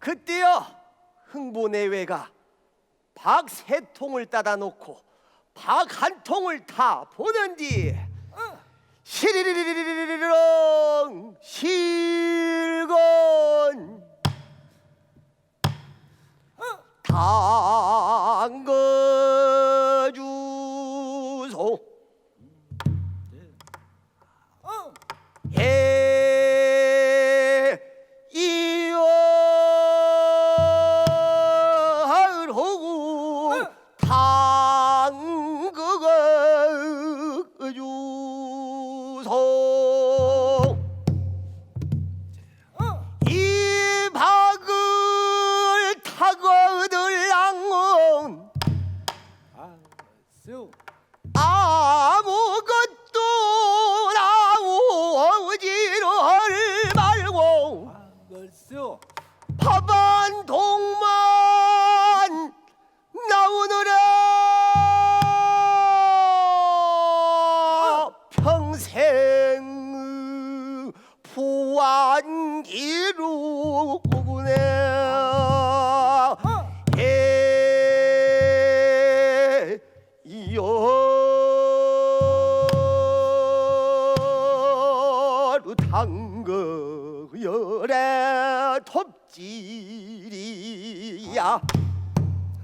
그때여 흥보내외가 박 세 통을 따다 놓고 박 한 통을 타 보는디 아걸수 밥한 동만 나오느라. 평생 부안기루구네 톱질이야.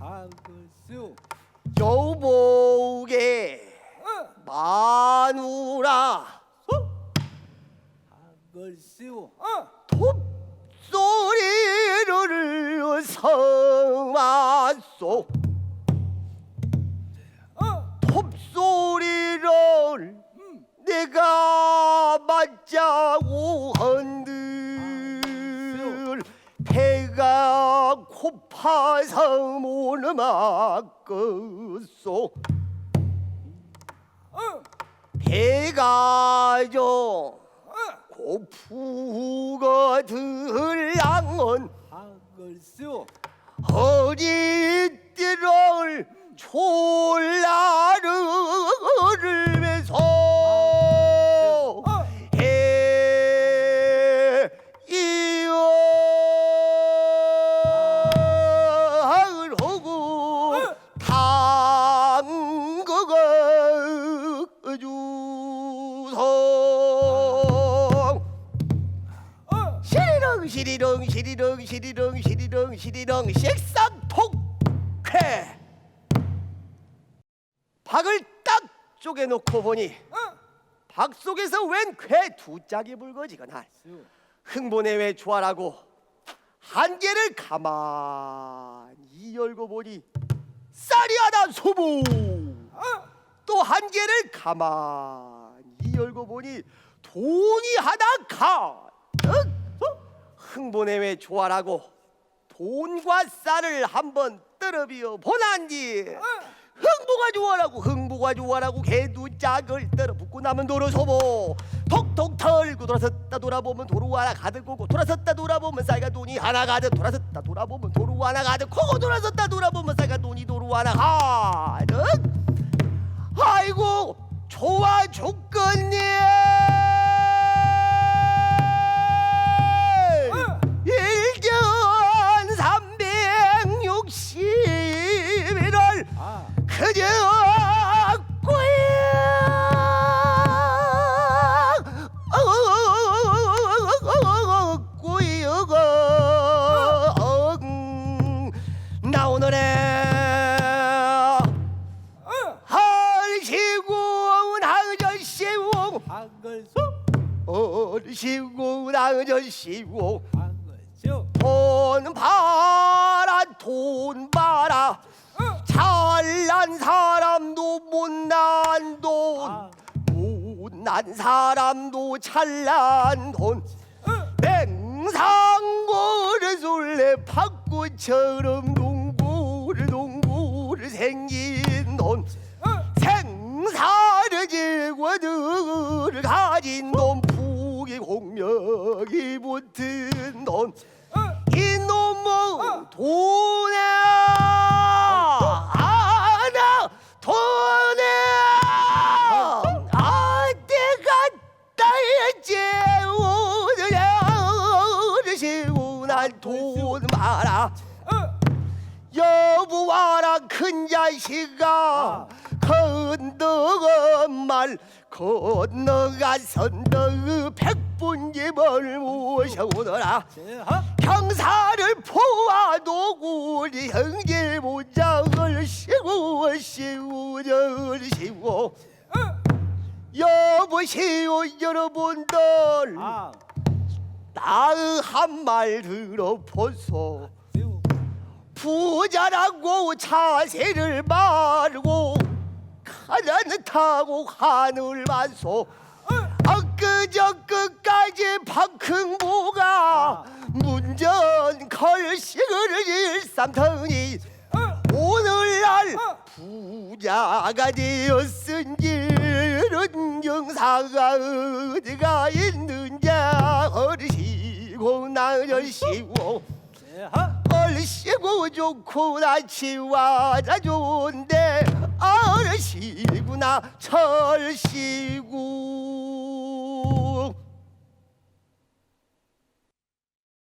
아걸수 여보게 마누라. 아걸수 톱소리를 성하소. 톱소리를 내가 맞자 고파서 못 막겠소. 배가 좀 고프거들랑은 아걸수 허리띠를 졸라 시리렁 시리렁 시리렁 시리렁 시리렁 식상폭회. 박을 딱 쪼개놓고 보니 박 속에서 웬괴두 짝이 불거지거나 흥본의 왜 조아라고 한 개를 가만히 열고 보니 쌀이 하나 소부. 또한 개를 가만히 열고 보니 돈이 하나 가득 흥본의 왜 조아라고 돈과 쌀을 한번 떨어비어 보난지 흥부가 좋아라고 흥부가 좋아라고 개두 짝을 떨어 붙고 나면 도로 소보 톡톡 털고 돌아섰다 돌아보면 도로 하나 가득 오고 돌아섰다 돌아보면 쌀과 돈이 하나 가득. 돌아섰다 돌아보면 도로 하나 가득 오고 돌아섰다 돌아보면 쌀과 돈이 도로 하나 가득. 아이고 좋아 죽겠네 아저씨고 아걸수 얼시군 아저씨고 아걸수 돈 봐라 돈 봐라. 잘난 사람도 못난 돈. 아. 못난 사람도 잘난 돈. 맹상고를 술래 팝꽃처럼 동고를 동고를 생긴 돈 가진 돈 부귀 공명이 붙은 돈. 이놈의 돈에 아나 돈에 어디 갔다 했지 오늘의 어르시구나 난돈 많아. 여보와라 큰 자식아. 건너건 말 건너가선 너 백분님을 모셔오너라. 형사를 포와도 우리 형제 모장을 쉬고 절 쉬고 여보시오 여러분들 아. 나의 한 말 들어보소. 부자라고 자세를 말고 가난 타고 하늘 만소. 엊그저 끝까지 박흥부가 문전 걸식을 일삼더니 오늘날 부자가 되었은지는 경사가 어디가 있는자 어르시고 나르시고 제하. 얼씨구 좋고 나치와라 좋은데 얼씨구나 철씨구